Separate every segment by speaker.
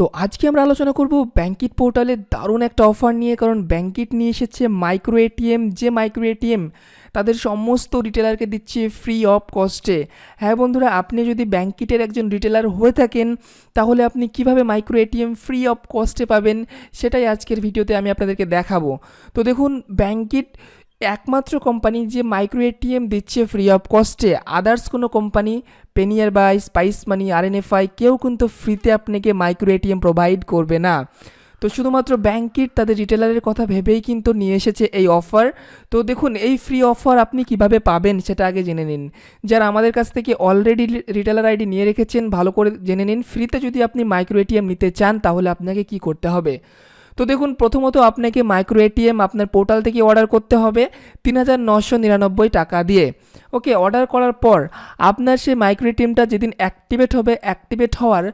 Speaker 1: তো আজকে আমরা আলোচনা করব ব্যাঙ্কিট পোর্টালে দারুণ একটা অফার নিয়ে, কারণ ব্যাঙ্কিট নিয়ে এসেছে মাইক্রো এটিএম যে মাইক্রো এটিএম তাদের সমস্ত রিটেলারকে দিচ্ছে ফ্রি অফ কস্টে হ্যাঁ বন্ধুরা, আপনি যদি ব্যাঙ্কিটের একজন রিটেলার হয়ে থাকেন, তাহলে আপনি কীভাবে মাইক্রো এটিএম ফ্রি অফ কস্টে পাবেন, সেটাই আজকের ভিডিওতে আমি আপনাদেরকে দেখাবো। তো দেখুন ব্যাঙ্কিট একমাত্র কোম্পানি যে মাইক্রো এটিএম দিচ্ছে ফ্রি অফ কস্টে আদার্স কোনো company পেনিয়ার by spice money R N RNFI কেউ কিন্তু ফ্রিতে আপনাকে মাইক্রো এটিএম প্রোভাইড করবে না। তো শুধুমাত্র ব্যাঙ্কিট তাদের রিটেলারের কথা ভেবেই কিন্তু নিয়ে এসেছে এই অফার তো দেখুন, এই ফ্রি অফার আপনি কীভাবে পাবেন সেটা আগে জেনে নিন। যারা আমাদের কাছ থেকে অলরেডি রিটেলার আইডি নিয়ে রেখেছেন, ভালো করে জেনে নিন। ফ্রিতে যদি আপনি মাইক্রো এটিএম নিতে চান, তাহলে আপনাকে কি করতে হবে? তো দেখুন, প্রথমত আপনাকে মাইক্রো এটিএম আপনার পোর্টাল থেকে অর্ডার করতে হবে তিন হাজার নশো নিরানব্বই টাকা দিয়ে। ওকে অর্ডার করার পর আপনার সেই মাইক্রো এটিএমটা যেদিন অ্যাক্টিভেট হবে অ্যাক্টিভেট হওয়ার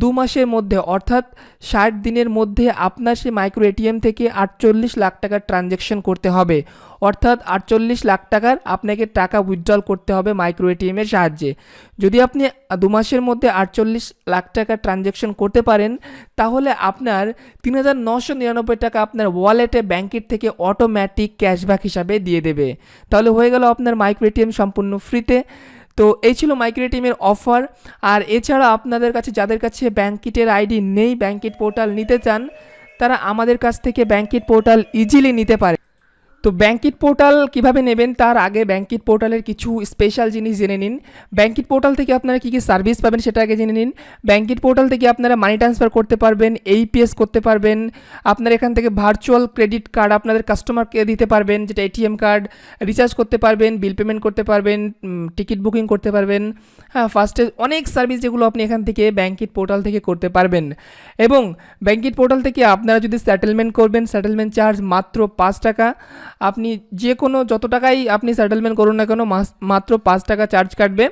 Speaker 1: দু মাসের মধ্যে, অর্থাৎ ষাট দিনের মধ্যে আপনার সেই মাইক্রো এটিএম থেকে আটচল্লিশ লাখ টাকার ট্রানজ্যাকশন করতে হবে। অর্থাৎ আটচল্লিশ লাখ টাকার আপনাকে টাকা উইথড্রল করতে হবে মাইক্রো এটিএমের সাহায্যে। যদি আপনি দু মাসের মধ্যে আটচল্লিশ লাখ টাকার ট্রানজ্যাকশন করতে পারেন, তাহলে আপনার তিন হাজার নশো নিরানব্বই টাকা আপনার ওয়ালেটে ব্যাংকের থেকে অটোমেটিক ক্যাশব্যাক হিসাবে দিয়ে দেবে। তাহলে হয়ে গেল আপনার মাইক্রো এটিএম সম্পূর্ণ ফ্রিতে তো এই ছিল মাইক্রো টিমের অফার। আর এছাড়া আপনাদের কাছে, যাদের কাছে ব্যাঙ্কিটের আইডি নেই ব্যাঙ্কিট পোর্টাল নিতে চান, তারা আমাদের কাছ থেকে ব্যাঙ্কিট পোর্টাল ইজিলি নিতে পারে। তো ব্যাঙ্কিট পোর্টাল কীভাবে নেবেন? তার আগে ব্যাঙ্কিট পোর্টালের কিছু স্পেশাল জিনিস জেনে নিন। ব্যাঙ্কিট পোর্টাল থেকে আপনারা কী কী সার্ভিস পাবেন সেটা আগে জেনে নিন। ব্যাঙ্কিট পোর্টাল থেকে আপনারা মানি ট্রান্সফার করতে পারবেন এইপিএস করতে পারবেন। আপনারা এখান থেকে ভার্চুয়াল ক্রেডিট কার্ড আপনাদের কাস্টমারকে দিতে পারবেন, যেটা এটিএম কার্ড রিচার্জ করতে পারবেন বিল পেমেন্ট করতে পারবেন টিকিট বুকিং করতে পারবেন। হ্যাঁ ফার্স্টে অনেক সার্ভিস যেগুলো আপনি এখান থেকে ব্যাঙ্কিট পোর্টাল থেকে করতে পারবেন। এবং ব্যাঙ্কিট পোর্টাল থেকে আপনারা যদি সেটেলমেন্ট করবেন সেটেলমেন্ট চার্জ মাত্র পাঁচ টাকা। আপনি যে কোনো যত টাকাই আপনি সেটেলমেন্ট করুন না কেন মাত্র পাঁচ টাকা চার্জ কাটবে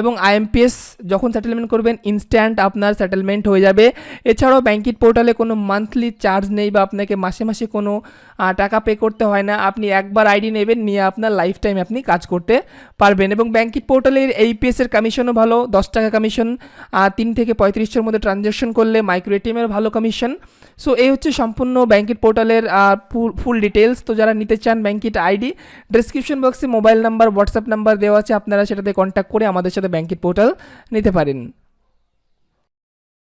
Speaker 1: এবং আইএমপিএস যখন সেটেলমেন্ট করবেন ইনস্ট্যান্ট আপনার সেটেলমেন্ট হয়ে যাবে। এছাড়াও ব্যাঙ্কিট পোর্টালে কোনো মান্থলি চার্জ নেই বা আপনাকে মাসে মাসে কোনো টাকা পে করতে হয় না। আপনি একবার আইডি নেবেন, নিয়ে আপনার লাইফ টাইম আপনি কাজ করতে পারবেন। এবং ব্যাঙ্কিট পোর্টালের এইপিএস এর কমিশনও ভালো, দশ টাকা কমিশন তিন থেকে পঁয়ত্রিশশোর মধ্যে ট্রানজ্যাকশন করলে মাইক্রো এটিএমের ভালো কমিশন সো এই হচ্ছে সম্পূর্ণ ব্যাঙ্কিট পোর্টালের ফুল ডিটেলস তো যারা নিতে চান ব্যাঙ্কিট আইডি ডিসক্রিপশন বক্সে মোবাইল নাম্বার হোয়াটসঅ্যাপ নাম্বার দেওয়া আছে, আপনারা সেটাতে কন্ট্যাক্ট করে আমাদের সাথে ব্যাঙ্কিট পোর্টাল নিতে পারেন।